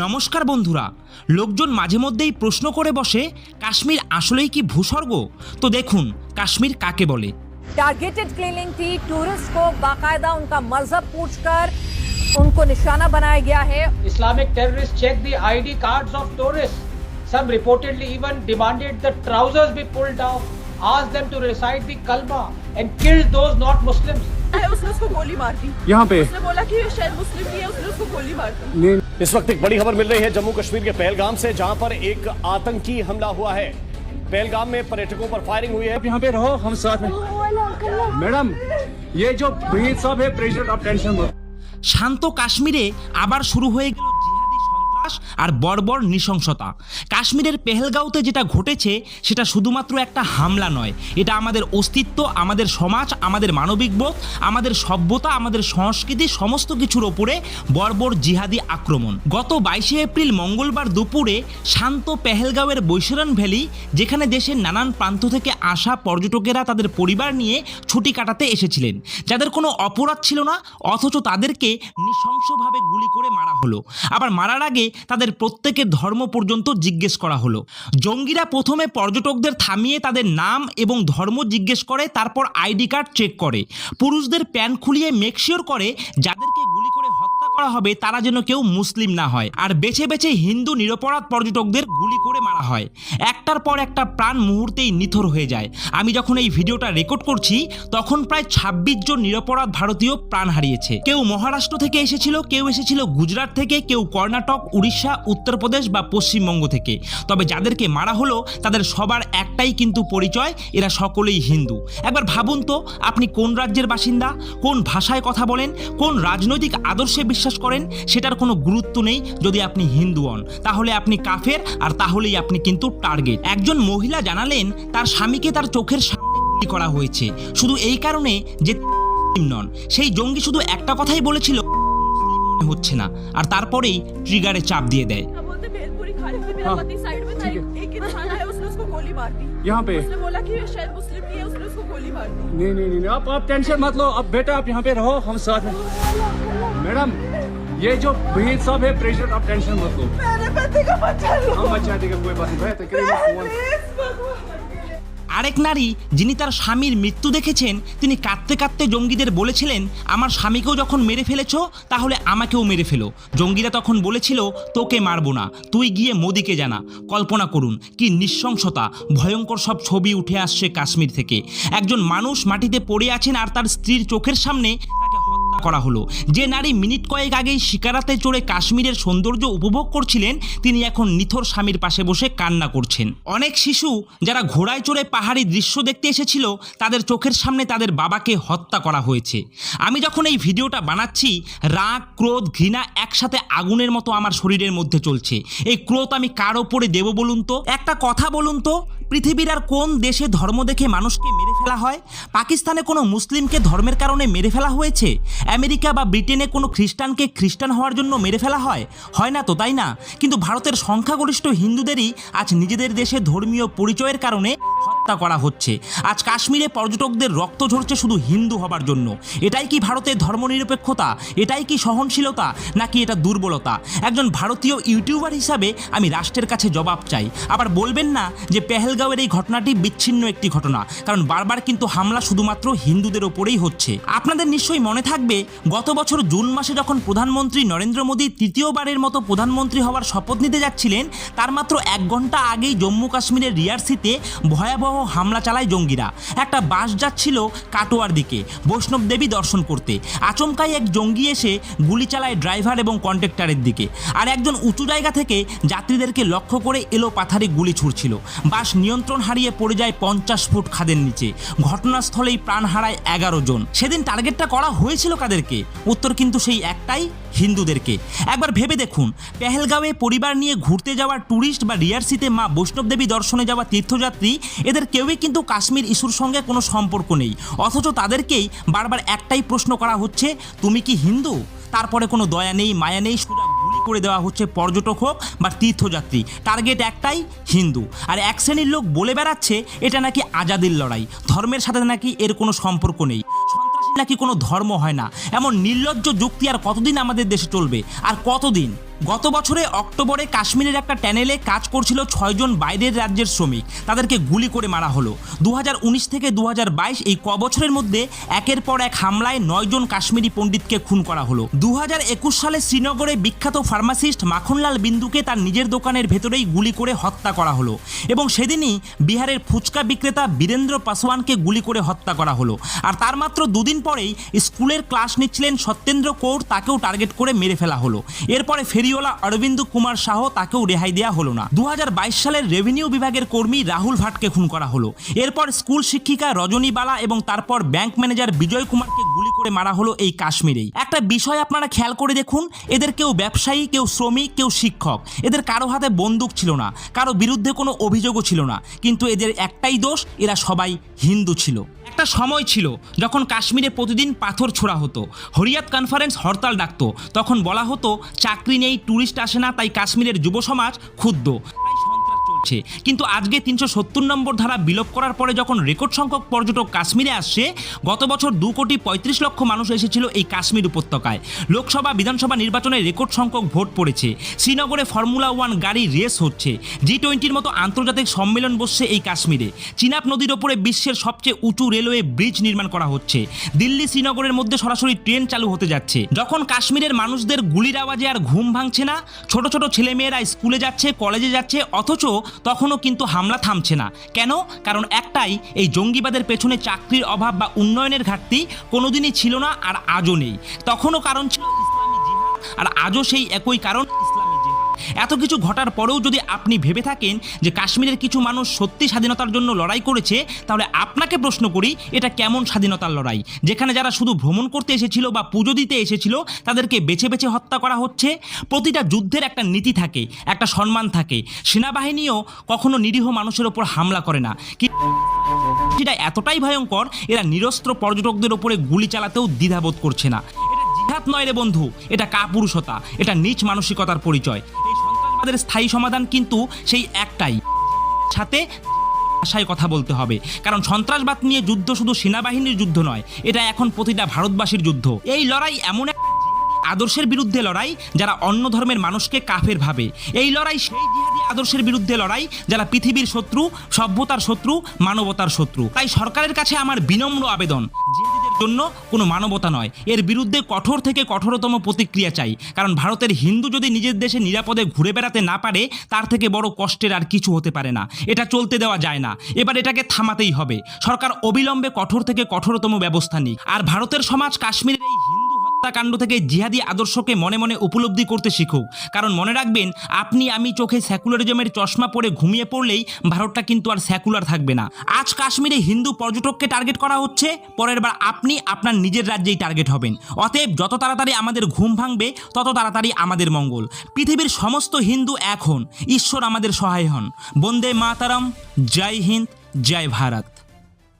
নমস্কার বন্ধুরা লোকজন মাঝে মধ্যেই প্রশ্ন করে বসে কাশ্মীর আসলেই কি ভূস্বর্গ তো দেখুন কাশ্মীর কাকে বলে टारगेटेड क्लीनिंग थी टूरिस्ट को बाकायदा उनका मजहब पूछकर उनको निशाना बनाया गया है Islamic terrorists checked the ID cards of tourists. Some reportedly even demanded the trousers be pulled down, asked them to recite the kalma, and killed those not Muslims. है उसने उसको गोली मार दी यहाँ पे उसने बोला कि ये शायद मुस्लिम नहीं है उसने उसको गोली मार दी नहीं इस वक्त एक बड़ी खबर मिल रही है जम्मू कश्मीर के पहलगाम से जहां पर एक आतंकी हमला हुआ है पहलगाम में पर्यटकों पर फायरिंग हुई है आप यहाँ पे रहो हम साथ में मैडम ये जो ब्रीद साहब है प्रेसिडेंट आप टेंशन मत শান্ত কাশ্মীরে আবার শুরু হয়ে গেল জিহাদি সন্ত্রাস আর বর্বর নৃশংসতা। কাশ্মীরের পেহেলগাঁওতে যেটা ঘটেছে, সেটা শুধুমাত্র একটা হামলা নয়। এটা আমাদের অস্তিত্ব, আমাদের সমাজ, আমাদের মানবিক বোধ, আমাদের সভ্যতা, আমাদের সংস্কৃতি, সমস্ত কিছুর ওপরে বর্বর জিহাদি আক্রমণ। গত বাইশে এপ্রিল মঙ্গলবার দুপুরে শান্ত পেহেলগাঁওয়ের বৈশরণ ভ্যালি, যেখানে দেশের নানান প্রান্ত থেকে আসা পর্যটকেরা তাদের পরিবার নিয়ে ছুটি কাটাতে এসেছিলেন। যাদের কোনো অপরাধ ছিল না, অথচ তাদেরকে নৃশংসভাবে গুলি করে মারা হলো। আবার মারার আগে তাদের প্রত্যেকের ধর্ম পর্যন্ত জিজ্ঞেস করা হলো। জঙ্গিরা প্রথমে পর্যটকদের থামিয়ে তাদের নাম এবং ধর্ম জিজ্ঞেস করে, তারপর আইডি কার্ড চেক করে। পুরুষদের প্যান খুলিয়ে মেকশিওর করে, যাদেরকে গুলি করে হবে তারা যেন কেউ মুসলিম না হয়। আর বেছে বেছে হিন্দু নিরপরাধ পর্যটকদের গুলি করে মারা হয়। একটার পর একটা প্রাণ মুহূর্তেই নিথর হয়ে যায়। আমি যখন এই ভিডিওটা রেকর্ড করছি, তখন প্রায় ছাব্বিশ জন নিরপরাধ ভারতীয় প্রাণ হারিয়েছে। কেউ মহারাষ্ট্র থেকে এসেছিল, কেউ এসেছিল গুজরাট থেকে, কেউ কর্ণাটক, উড়িষ্যা, উত্তরপ্রদেশ বা পশ্চিমবঙ্গ থেকে। তবে যাদেরকে মারা হলো, তাদের সবার একটাই কিন্তু পরিচয়, এরা সকলেই হিন্দু। একবার ভাবুন তো, আপনি কোন রাজ্যের বাসিন্দা, কোন ভাষায় কথা বলেন, কোন রাজনৈতিক আদর্শে বিশ্বাস করেন সেটার কোনো গুরুত্ব নেই যদি আপনি হিন্দু হন তাহলে আপনি কাফের আর তাহলেই আপনি কিন্তু টার্গেট একজন মহিলা জানালেন তার স্বামীকে তার চোখের সামনে গুলি করা হয়েছে শুধু এই কারণে যে মুসলিম নন সেই জঙ্গি শুধু একটা কথাই বলেছিল মুসলিম মনে হচ্ছে না আর তারপরেই ট্রিগারে চাপ দিয়ে দেয় क्या बोलते भेलपुरी खा रहे थे मेरा हाँ, पति साइड में था ठीक एक एक इंसान आया उसने उसको गोली मार दी यहाँ पे उसने बोला कि ये शायद मुस्लिम नहीं है उसने उसको गोली मार दी नहीं नहीं नहीं आप आप टेंशन मत लो अब बेटा आप यहाँ पे रहो हम साथ में मैडम ये जो ब्रीद साहब है प्रेसिडेंट आप टेंशन मत लो मेरे पति को बचा लो हम बचा देगा कोई बात नहीं भैया तो करिए फोन प्लीज भगवान আরেক নারী যিনি তার স্বামীর মৃত্যু দেখেছেন তিনি কাঁদতে কাঁদতে জঙ্গিদের বলেছিলেন আমার স্বামীকেও যখন মেরে ফেলেছো তাহলে আমাকেও মেরে ফেলো জঙ্গিরা তখন বলেছিল তোকে মারবো না তুই গিয়ে মোদিকে জানা কল্পনা করুন কি নৃশংসতা ভয়ঙ্কর সব ছবি উঠে আসছে কাশ্মীর থেকে একজন মানুষ মাটিতে পড়ে আছেন আর তার স্ত্রীর চোখের সামনে তাকে হত্যা করা হলো। যে নারী মিনিট কয়েক আগেই শিকারাতে চড়ে কাশ্মীরের সৌন্দর্য উপভোগ করছিলেন, তিনি এখন নিথর স্বামীর পাশে বসে কান্না করছেন। অনেক শিশু যারা ঘোড়ায় চড়ে পাহাড়ি দৃশ্য দেখতে এসেছিল, তাদের চোখের সামনে তাদের বাবাকে হত্যা করা হয়েছে। আমি যখন এই ভিডিওটা বানাচ্ছি, রাগ, ক্রোধ, ঘৃণা একসাথে আগুনের মতো আমার শরীরের মধ্যে চলছে। এই ক্রোধ আমি কার ওপরে দেব বলুন তো? একটা কথা বলুন তো, পৃথিবীর আর কোন দেশে ধর্ম দেখে মানুষকে মেরে ফেলা হয়? পাকিস্তানে কোনো মুসলিমকে ধর্মের কারণে মেরে ফেলা হয়েছে? আমেরিকা বা ব্রিটেনে কোনো খ্রিস্টানকে খ্রিস্টান হওয়ার জন্য মেরে ফেলা হয়? হয় না তো, তাই না? কিন্তু ভারতের সংখ্যাগরিষ্ঠ হিন্দুদেরই আজ নিজেদের দেশে ধর্মীয় পরিচয়ের কারণে হত্যা করা হচ্ছে। আজ কাশ্মীরে পর্যটকদের রক্ত ঝরছে শুধু হিন্দু হবার জন্য। এটাই কি ভারতের ধর্মনিরপেক্ষতা? এটাই কি সহনশীলতা? নাকি এটা দুর্বলতা? একজন ভারতীয় ইউটিউবার হিসাবে আমি রাষ্ট্রের কাছে জবাব চাই। আবার বলবেন না যে পেহেলগাঁওয়ের এই ঘটনাটি বিচ্ছিন্ন একটি ঘটনা, কারণ বারবার কিন্তু হামলা শুধুমাত্র হিন্দুদের ওপরেই হচ্ছে। আপনাদের নিশ্চয়ই মনে থাকবে গত বছর জুন মাসে যখন প্রধানমন্ত্রী নরেন্দ্র মোদী তৃতীয়বারের মতো প্রধানমন্ত্রী হওয়ার শপথ নিতে যাচ্ছিলেন, তার মাত্র এক ঘণ্টা আগেই জম্মু কাশ্মীরের রিয়ারসিতে ভয়াবহ হামলা চালায় জঙ্গিরা। একটা বাস যাচ্ছিল কাটোয়ার দিকে, বৈষ্ণব দেবী দর্শন করতে। আচমকাই এক জঙ্গি এসে গুলি চালায় ড্রাইভার এবং কন্ট্রাক্টরের দিকে। আর একজন উঁচু জায়গা থেকে যাত্রীদেরকে লক্ষ্য করে এলো পাথারে গুলি ছুড়ছিল। বাস নিয়ন্ত্রণ হারিয়ে পড়ে যায় পঞ্চাশ ফুট খাদের নিচে। ঘটনাস্থলেই প্রাণ হারায় এগারো জন। সেদিন টার্গেটটা করা হয়েছিল কাদেরকে উত্তর কিন্তু সেই একটাই, হিন্দুদেরকে। একবার ভেবে দেখুন, পেহেলগাঁওয়ে পরিবার নিয়ে ঘুরতে যাওয়া ট্যুরিস্ট বা রিয়ারসিতে মা বৈষ্ণব দেবী দর্শনে যাওয়া তীর্থযাত্রী, এদের কেউই কিন্তু কাশ্মীর ইস্যুর সঙ্গে কোনো সম্পর্ক নেই। অথচ তাদেরকেই বারবার একটাই প্রশ্ন করা হচ্ছে, তুমি কি হিন্দু? তারপরে কোনো দয়া নেই, মায়া নেই গুলি করে দেওয়া হচ্ছে পর্যটক হোক বা তীর্থযাত্রী। টার্গেট একটাই, হিন্দু। আর এক শ্রেণির লোক বলে বেড়াচ্ছে, এটা নাকি আজাদির লড়াই। ধর্মের সাথে নাকি এর কোনো সম্পর্ক নেই। নাকি কোনো ধর্ম হয় না? এমন নির্লজ্জ যুক্তি আর কতদিন আমাদের দেশে চলবে? আর কতদিন? গত বছরে অক্টোবরে কাশ্মীরের একটা ট্যানেলে কাজ করছিল ছয়জন বাইরের রাজ্যের শ্রমিক। তাদেরকে গুলি করে মারা হলো। দু হাজার উনিশ থেকে দু হাজার বাইশ এই ক বছরের মধ্যে একের পর এক হামলায় নয়জন কাশ্মীরি পণ্ডিতকে খুন করা হলো। দু হাজার একুশ সালে শ্রীনগরে বিখ্যাত ফার্মাসিস্ট মাখনলাল বিন্দুকে তার নিজের দোকানের ভেতরেই গুলি করে হত্যা করা হলো এবং সেদিনই বিহারের ফুচকা বিক্রেতা বীরেন্দ্র পাসওয়ানকে গুলি করে হত্যা করা হলো। আর তার মাত্র দুদিন পরেই স্কুলের ক্লাস নিচ্ছিলেন সত্যেন্দ্র কৌর, তাকেও টার্গেট করে মেরে ফেলা হলো। এরপরে ফেরিওয়ালা অরবিন্দ কুমার শাহ তাকেও রেহাই দেওয়া হলো না। দু হাজার বাইশ সালের রেভিনিউ বিভাগের কর্মী রাহুল ভাটকে খুন করা হলো। এরপর স্কুল শিক্ষিকা রজনী বালা এবং তারপর ব্যাংক ম্যানেজার বিজয় কুমারকে গুলি করে মারা হলো এই কাশ্মীরেই। একটা বিষয় আপনারা খেয়াল করে দেখুন, এদের কেউ ব্যবসায়ী, কেউ শ্রমিক, কেউ শিক্ষক। এদের কারও হাতে বন্দুক ছিল না, কারও বিরুদ্ধে কোনো অভিযোগও ছিল না। কিন্তু এদের একটাই দোষ, এরা সবাই হিন্দু ছিল। একটা সময় ছিল যখন কাশ্মীরে প্রতিদিন পাথর ছোড়া হতো। হরিয়াত কনফারেন্স হরতাল ডাকতো। তখন বলা হতো, চাকরি নেই ট্যুরিস্ট আসে না তাই কাশ্মীরের যুব সমাজ ক্ষুব্ধ। চলছে কিন্তু আজকে তিনশো সত্তর নম্বর ধারা বিলোপ করার পরে যখন রেকর্ড সংখ্যক পর্যটক কাশ্মীরে আসছে, গত বছর দু কোটি পঁয়ত্রিশ লক্ষ মানুষ এসেছিল এই কাশ্মীর উপত্যকায়। লোকসভা, বিধানসভা নির্বাচনে রেকর্ড সংখ্যক ভোট পড়েছে। শ্রীনগরে ফর্মুলা ওয়ান গাড়ি রেস হচ্ছে। জি টোয়েন্টির মতো আন্তর্জাতিক সম্মেলন বসছে এই কাশ্মীরে। চিনাব নদীর ওপরে বিশ্বের সবচেয়ে উঁচু রেলওয়ে ব্রিজ নির্মাণ করা হচ্ছে। দিল্লি, শ্রীনগরের মধ্যে সরাসরি ট্রেন চালু হতে যাচ্ছে। যখন কাশ্মীরের মানুষদের গুলির আওয়াজে আর ঘুম ভাঙছে না, ছোট ছোট ছেলেমেয়েরা স্কুলে যাচ্ছে, কলেজে যাচ্ছে, অথচ তখনও কিন্তু হামলা থামছে না। কেন? কারণ একটাই, এই জঙ্গিবাদের পেছনে চাকরির অভাব বা উন্নয়নের ঘাটতি কোনোদিনই ছিল না আর আজও নেই। তখনও কারণ ছিল ইসলামী জিহাদ, আর আজও সেই একই কারণ ইসলামী এত কিছু ঘটার পরেও যদি আপনি ভেবে থাকেন যে কাশ্মীরের কিছু মানুষ সত্যি স্বাধীনতার জন্য লড়াই করেছে, তাহলে আপনাকে প্রশ্ন করি, এটা কেমন স্বাধীনতার লড়াই? যেখানে যারা শুধু ভ্রমণ করতে এসেছিল বা পুজো দিতে এসেছিল, তাদেরকে বেছে বেছে হত্যা করা হচ্ছে? প্রতিটা যুদ্ধের একটা নীতি থাকে, একটা সম্মান থাকে। সেনাবাহিনীও কখনো নিরীহ মানুষের ওপর হামলা করে না। সেটা এতটাই ভয়ঙ্কর, এরা নিরস্ত্র পর্যটকদের ওপরে গুলি চালাতেও দ্বিধাবোধ করছে না। এটা জিহাদ নয় রে বন্ধু, এটা কাপুরুষতা, এটা নিচ মানসিকতার পরিচয়। সন্ত্রাসবাদের স্থায়ী সমাধান কিন্তু সেই একটাই। সাথে ভাষায় কথা বলতে হবে। কারণ সন্ত্রাসবাদ নিয়ে যুদ্ধ শুধু সেনাবাহিনীর যুদ্ধ নয়, এটা এখন প্রতিটা ভারতবাসীর যুদ্ধ। এই লড়াই এমন আদর্শের বিরুদ্ধে লড়াই যারা অন্য ধর্মের মানুষকে কাফের ভাবে। এই লড়াই সেই জিহাদি আদর্শের বিরুদ্ধে লড়াই যারা পৃথিবীর শত্রু, সভ্যতার শত্রু, মানবতার শত্রু। তাই সরকারের কাছে আমার বিনম্র আবেদন, জিহাদিদের জন্য কোনো মানবতা নয়। এর বিরুদ্ধে কঠোর থেকে কঠোরতম প্রতিক্রিয়া চাই। কারণ ভারতের হিন্দু যদি নিজের দেশে নিরাপদে ঘুরে বেড়াতে না পারে, তার থেকে বড় কষ্টের আর কিছু হতে পারে না। এটা চলতে দেওয়া যায় না। এবার এটাকে থামাতেই হবে। সরকার অবিলম্বে কঠোর থেকে কঠোরতম ব্যবস্থা নিক। আর ভারতের সমাজ কাশ্মীরের এই হত্যাকাণ্ড থেকে জিহাদি আদর্শকে মনে মনে উপলব্ধি করতে শিখুক। কারণ মনে রাখবেন, আপনি আমি চোখে সেকুলারিজমের চশমা পরে ঘুমিয়ে পড়লেই ভারতটা কিন্তু আর সেকুলার থাকবে না। আজ কাশ্মীরে হিন্দু পর্যটককে টার্গেট করা হচ্ছে, পরের বার আপনি আপনার নিজের রাজ্যেই টার্গেট হবেন। অতএব যত তাড়াতাড়ি আমাদের ঘুম ভাঙবে, তত তাড়াতাড়ি আমাদের মঙ্গল। পৃথিবীর সমস্ত হিন্দু এখন ঈশ্বর আমাদের সহায় হন। বন্দে মাতারাম, জয় হিন্দ, জয় ভারত।